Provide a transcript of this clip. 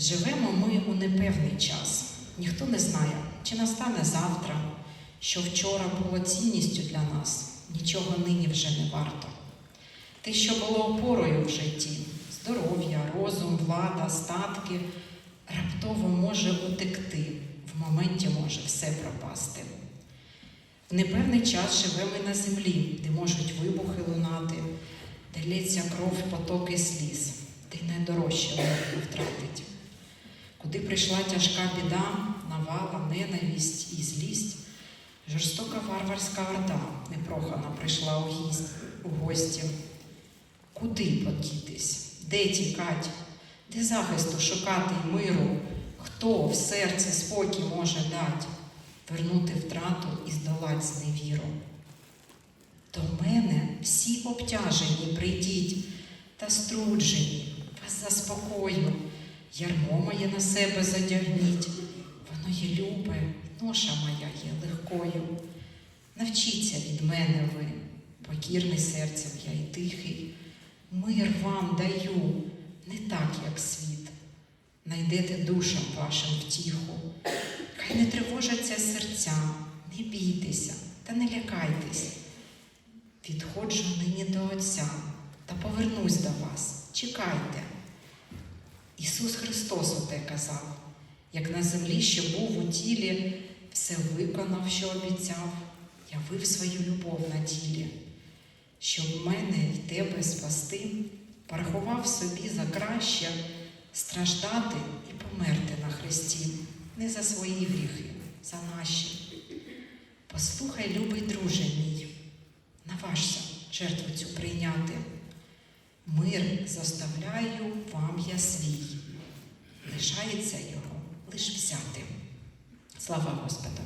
Живемо ми у непевний час. Ніхто не знає, чи настане завтра, що вчора було цінністю для нас, нічого нині вже не варто. Те, що було опорою в житті, здоров'я, розум, влада, статки, раптово може утекти, в моменті може все пропасти. В непевний час живемо на землі, де можуть вибухи лунати, де лється кров, потоки сліз, де найдорожче втратить. Куди прийшла тяжка біда, навала, ненависть і злість, жорстока варварська орда непрохана прийшла у, гість, у гості. Куди подітись? Де тікать? Де захисту шукати й миру? Хто в серце спокій може дать, вернути втрату і здолать зневіру? До мене всі обтяжені прийдіть та струджені, вас заспокою, ярмо моє на себе задягніть, воно є любе, ноша моя є легкою. Навчіться від мене ви, покірний серцем я й тихий, мир вам даю, не так, як світ. Найдете душам вашим втіху, хай не тривожаться серця, не бійтеся та не лякайтесь. Відходжу нині до Отця та повернусь до вас. Чекайте. Ісус Христос оте казав, як на землі, що був у тілі, все виконав, що обіцяв, явив свою любов на ділі, щоб мене й тебе спасти, порахував собі за краще страждати і померти на Христі, не за свої гріхи, за наші. Послухай, любий друже мій, наважся жертву цю прийняти. Мир заставляю вам я свій, лишається його лиш взяти. Слава Господу!